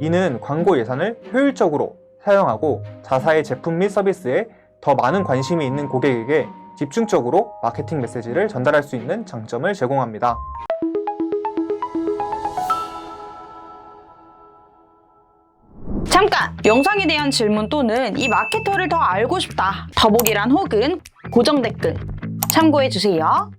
이는 광고 예산을 효율적으로 사용하고 자사의 제품 및 서비스에 더 많은 관심이 있는 고객에게 집중적으로 마케팅 메시지를 전달할 수 있는 장점을 제공합니다. 잠깐! 영상에 대한 질문 또는 이 마케터를 더 알고 싶다. 더보기란 혹은 고정 댓글 참고해 주세요.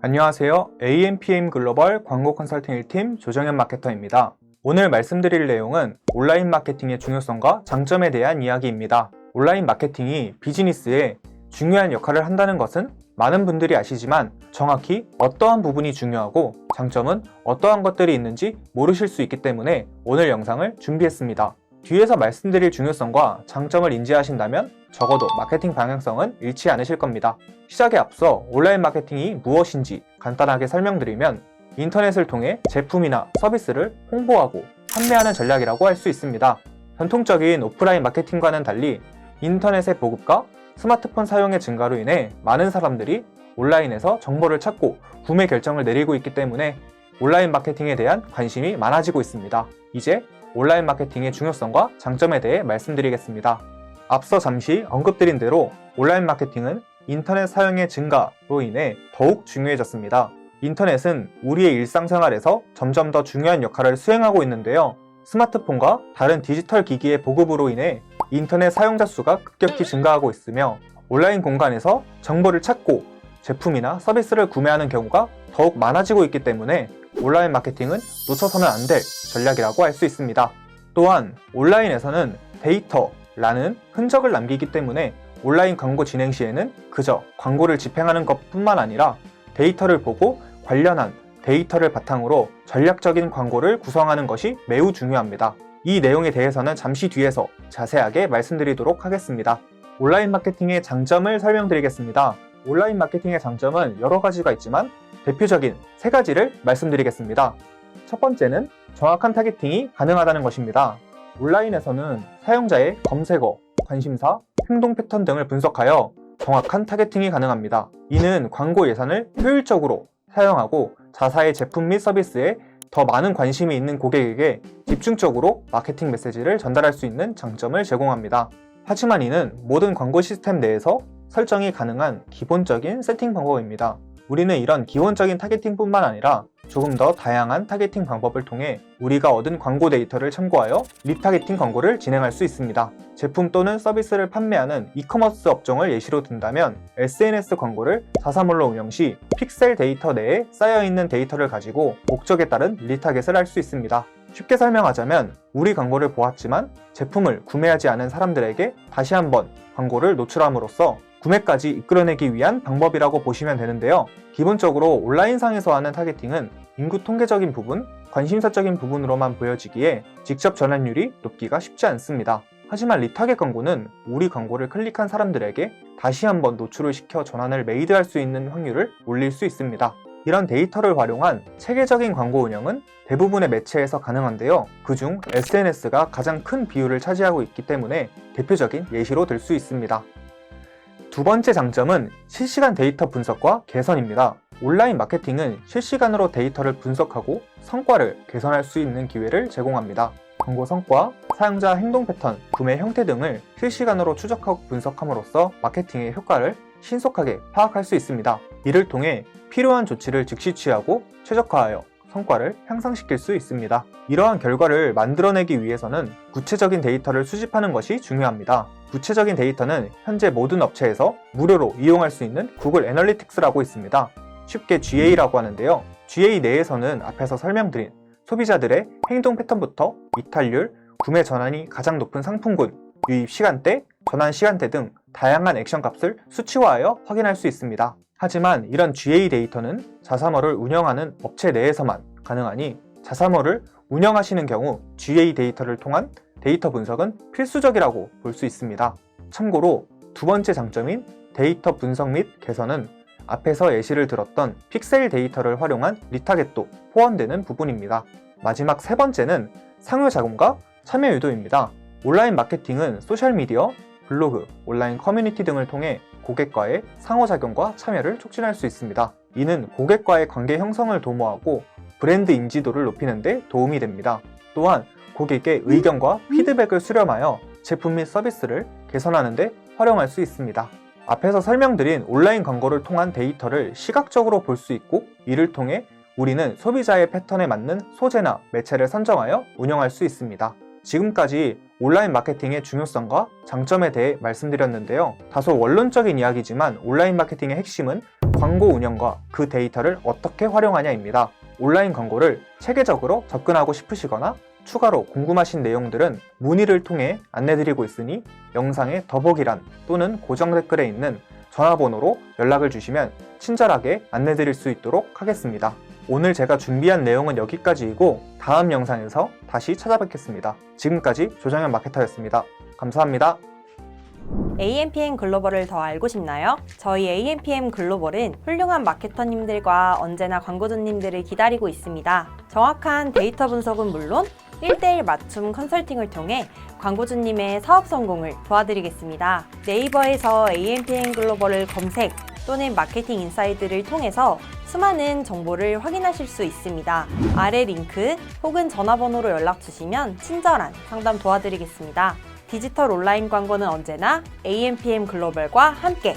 안녕하세요. AMPM 글로벌 광고 컨설팅 1팀 조정현 마케터입니다. 오늘 말씀드릴 내용은 온라인 마케팅의 중요성과 장점에 대한 이야기입니다. 온라인 마케팅이 비즈니스에 중요한 역할을 한다는 것은 많은 분들이 아시지만 정확히 어떠한 부분이 중요하고 장점은 어떠한 것들이 있는지 모르실 수 있기 때문에 오늘 영상을 준비했습니다. 뒤에서 말씀드릴 중요성과 장점을 인지하신다면 적어도 마케팅 방향성은 잃지 않으실 겁니다. 시작에 앞서 온라인 마케팅이 무엇인지 간단하게 설명드리면 인터넷을 통해 제품이나 서비스를 홍보하고 판매하는 전략이라고 할 수 있습니다. 전통적인 오프라인 마케팅과는 달리 인터넷의 보급과 스마트폰 사용의 증가로 인해 많은 사람들이 온라인에서 정보를 찾고 구매 결정을 내리고 있기 때문에 온라인 마케팅에 대한 관심이 많아지고 있습니다. 이제 온라인 마케팅의 중요성과 장점에 대해 말씀드리겠습니다. 앞서 잠시 언급드린 대로 온라인 마케팅은 인터넷 사용의 증가로 인해 더욱 중요해졌습니다. 인터넷은 우리의 일상생활에서 점점 더 중요한 역할을 수행하고 있는데요. 스마트폰과 다른 디지털 기기의 보급으로 인해 인터넷 사용자 수가 급격히 증가하고 있으며 온라인 공간에서 정보를 찾고 제품이나 서비스를 구매하는 경우가 더욱 많아지고 있기 때문에 온라인 마케팅은 놓쳐서는 안 될 전략이라고 할 수 있습니다. 또한 온라인에서는 데이터라는 흔적을 남기기 때문에 온라인 광고 진행 시에는 그저 광고를 집행하는 것 뿐만 아니라 데이터를 보고 관련한 데이터를 바탕으로 전략적인 광고를 구성하는 것이 매우 중요합니다. 이 내용에 대해서는 잠시 뒤에서 자세하게 말씀드리도록 하겠습니다. 온라인 마케팅의 장점을 설명드리겠습니다. 온라인 마케팅의 장점은 여러 가지가 있지만 대표적인 세 가지를 말씀드리겠습니다. 첫 번째는 정확한 타겟팅이 가능하다는 것입니다. 온라인에서는 사용자의 검색어, 관심사, 행동 패턴 등을 분석하여 정확한 타겟팅이 가능합니다. 이는 광고 예산을 효율적으로 사용하고 자사의 제품 및 서비스에 더 많은 관심이 있는 고객에게 집중적으로 마케팅 메시지를 전달할 수 있는 장점을 제공합니다. 하지만 이는 모든 광고 시스템 내에서 설정이 가능한 기본적인 세팅 방법입니다. 우리는 이런 기본적인 타겟팅뿐만 아니라 조금 더 다양한 타겟팅 방법을 통해 우리가 얻은 광고 데이터를 참고하여 리타겟팅 광고를 진행할 수 있습니다. 제품 또는 서비스를 판매하는 이커머스 업종을 예시로 든다면 SNS 광고를 자사몰로 운영 시 픽셀 데이터 내에 쌓여있는 데이터를 가지고 목적에 따른 리타겟을 할 수 있습니다. 쉽게 설명하자면 우리 광고를 보았지만 제품을 구매하지 않은 사람들에게 다시 한번 광고를 노출함으로써 구매까지 이끌어내기 위한 방법이라고 보시면 되는데요. 기본적으로 온라인상에서 하는 타겟팅은 인구 통계적인 부분, 관심사적인 부분으로만 보여지기에 직접 전환율이 높기가 쉽지 않습니다. 하지만 리타겟 광고는 우리 광고를 클릭한 사람들에게 다시 한번 노출을 시켜 전환을 메이드할 수 있는 확률을 올릴 수 있습니다. 이런 데이터를 활용한 체계적인 광고 운영은 대부분의 매체에서 가능한데요. 그중 SNS가 가장 큰 비율을 차지하고 있기 때문에 대표적인 예시로 들 수 있습니다. 두 번째 장점은 실시간 데이터 분석과 개선입니다. 온라인 마케팅은 실시간으로 데이터를 분석하고 성과를 개선할 수 있는 기회를 제공합니다. 광고 성과, 사용자 행동 패턴, 구매 형태 등을 실시간으로 추적하고 분석함으로써 마케팅의 효과를 신속하게 파악할 수 있습니다. 이를 통해 필요한 조치를 즉시 취하고 최적화하여 성과를 향상시킬 수 있습니다. 이러한 결과를 만들어내기 위해서는 구체적인 데이터를 수집하는 것이 중요합니다. 구체적인 데이터는 현재 모든 업체에서 무료로 이용할 수 있는 구글 애널리틱스라고 있습니다. 쉽게 GA라고 하는데요. GA 내에서는 앞에서 설명드린 소비자들의 행동 패턴부터 이탈률, 구매 전환이 가장 높은 상품군, 유입 시간대, 전환 시간대 등 다양한 액션 값을 수치화하여 확인할 수 있습니다. 하지만 이런 GA 데이터는 자사몰을 운영하는 업체 내에서만 가능하니 자사몰을 운영하시는 경우 GA 데이터를 통한 데이터 분석은 필수적이라고 볼 수 있습니다. 참고로 두 번째 장점인 데이터 분석 및 개선은 앞에서 예시를 들었던 픽셀 데이터를 활용한 리타겟도 포함되는 부분입니다. 마지막 세 번째는 상호작용과 참여 유도입니다. 온라인 마케팅은 소셜미디어, 블로그, 온라인 커뮤니티 등을 통해 고객과의 상호작용과 참여를 촉진할 수 있습니다. 이는 고객과의 관계 형성을 도모하고 브랜드 인지도를 높이는 데 도움이 됩니다. 또한 고객의 의견과 피드백을 수렴하여 제품 및 서비스를 개선하는 데 활용할 수 있습니다. 앞에서 설명드린 온라인 광고를 통한 데이터를 시각적으로 볼 수 있고 이를 통해 우리는 소비자의 패턴에 맞는 소재나 매체를 선정하여 운영할 수 있습니다. 지금까지 온라인 마케팅의 중요성과 장점에 대해 말씀드렸는데요. 다소 원론적인 이야기지만 온라인 마케팅의 핵심은 광고 운영과 그 데이터를 어떻게 활용하냐입니다. 온라인 광고를 체계적으로 접근하고 싶으시거나 추가로 궁금하신 내용들은 문의를 통해 안내드리고 있으니 영상의 더보기란 또는 고정 댓글에 있는 전화번호로 연락을 주시면 친절하게 안내드릴 수 있도록 하겠습니다. 오늘 제가 준비한 내용은 여기까지이고 다음 영상에서 다시 찾아뵙겠습니다. 지금까지 조정현 마케터였습니다. 감사합니다. AMPM 글로벌을 더 알고 싶나요? 저희 AMPM 글로벌은 훌륭한 마케터님들과 언제나 광고주님들을 기다리고 있습니다. 정확한 데이터 분석은 물론 1대1 맞춤 컨설팅을 통해 광고주님의 사업 성공을 도와드리겠습니다. 네이버에서 AMPM 글로벌을 검색 또는 마케팅 인사이드를 통해서 수많은 정보를 확인하실 수 있습니다. 아래 링크 혹은 전화번호로 연락 주시면 친절한 상담 도와드리겠습니다. 디지털 온라인 광고는 언제나 AMPM 글로벌과 함께